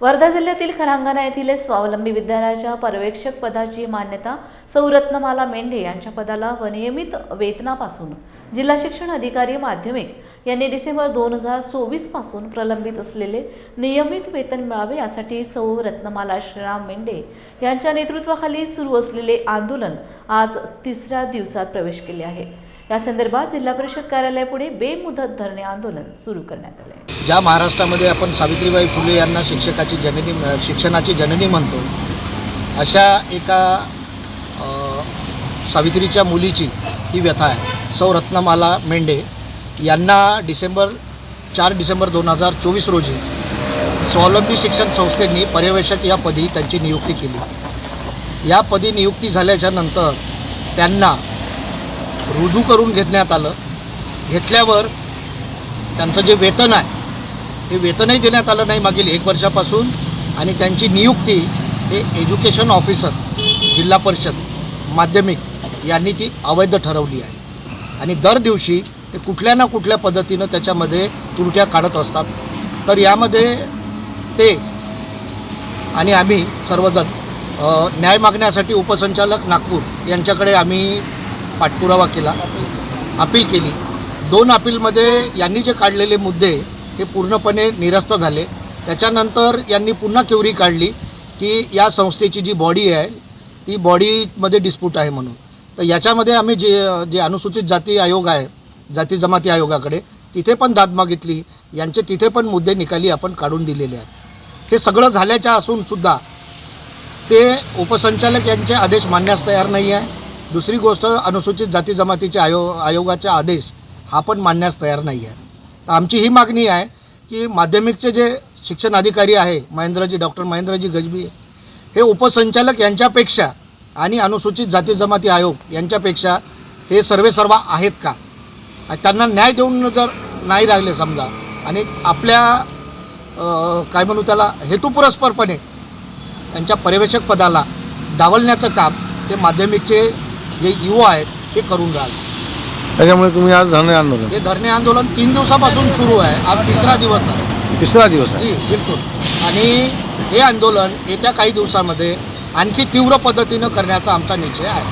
वर्धा जिल्ह्यातील खरांगणा येथील स्वावलंबी विद्यालयाच्या पर्यवेक्षक पदाची मान्यता सौरत्नमाला मेंढे यांच्या पदाला व नियमित वेतनापासून जिल्हा शिक्षण अधिकारी माध्यमिक यांनी डिसेंबर दोन हजार चोवीसपासून प्रलंबित असलेले नियमित वेतन मिळावे यासाठी सौ रत्नमाला श्रीराम मेंढे यांच्या नेतृत्वाखाली सुरू असलेले आंदोलन आज तिसऱ्या दिवसात प्रवेश केले आहे. या संदर्भात जिल्हा परिषद कार्यालयापुढे बेमुदत धरणे आंदोलन सुरू करण्यात आले. ज्या महाराष्ट्रामध्ये आपण सावित्रीबाई फुले यांना शिक्षकाची जननी शिक्षणाची जननी म्हणतो अशा एका सावित्रीच्या मुलीची ही व्यथा आहे. सौ रत्नमाला मेंढे यांना डिसेंबर चार डिसेंबर दोन हजार चोवीस रोजी स्वावलंबी शिक्षण संस्थेने पर्यवेक्षक या पदी त्यांची नियुक्ती केली. या पदी नियुक्ती झाल्याच्यानंतर त्यांना रुजू करून घेण्यात आलं. घेतल्यावर त्यांचं जे वेतन आहे ते वेतनही देण्यात आलं नाही मागील एक वर्षापासून आणि त्यांची नियुक्ती हे एज्युकेशन ऑफिसर जिल्हा परिषद माध्यमिक यांनी ती अवैध ठरवली आहे. आणि दर दिवशी ते कुठल्या ना कुठल्या पद्धतीनं त्याच्यामध्ये त्रुट्या काढत असतात. तर यामध्ये ते आणि आम्ही सर्वजण न्याय मागण्यासाठी उपसंचालक नागपूर यांच्याकडे आम्ही पाठपुरावा केला अपील केली. दोन अपीलमध्ये यांनी जे काढलेले मुद्दे हे पूर्णपणे निरस्त झाले. त्याच्यानंतर यांनी पुन्हा क्युरी काढली की या संस्थेची जी बॉडी आहे ती बॉडीमध्ये डिस्प्यूट आहे म्हणून. तर याच्यामध्ये आम्ही जे जे अनुसूचित जाती आयोग आहे जाती जमाती आयोगाकडे तिथे पण दाद मागितली. यांचे तिथे पण मुद्दे निकाली आपण काढून दिलेले आहेत. हे सगळं झाल्याच्या असूनसुद्धा ते उपसंचालक यांचे आदेश मानण्यास तयार नाही आहे. दुसरी गोष्ट अनुसूचित जाती जमातीचे आयो आयोगाचा आदेश हा पण मानण्यास तयार नाही आहे तर आमची ही मागणी आहे की माध्यमिकचे जे शिक्षण अधिकारी आहे महेंद्रजी डॉक्टर महेंद्रजी गजबी हे उपसंचालक यांच्यापेक्षा आणि अनुसूचित जाती जमाती आयोग यांच्यापेक्षा हे सर्वे सर्वा आहेत का? त्यांना न्याय देऊन जर नाही राहिले समजा आणि आपल्या काय म्हणू त्याला हेतुपुरस्परपणे त्यांच्या पर्यवेक्षक पदाला डावलण्याचं काम ते माध्यमिकचे जे युवा आहेत ते करून राहिले. त्याच्यामुळे तुम्ही आज धरणे आंदोलन. हे धरणे आंदोलन तीन दिवसापासून सुरू आहे. आज तिसरा दिवस आहे. तिसरा दिवस आहे. जी बिलकुल. आणि हे आंदोलन येत्या काही दिवसामध्ये आणखी तीव्र पद्धतीनं करण्याचा आमचा निश्चय आहे.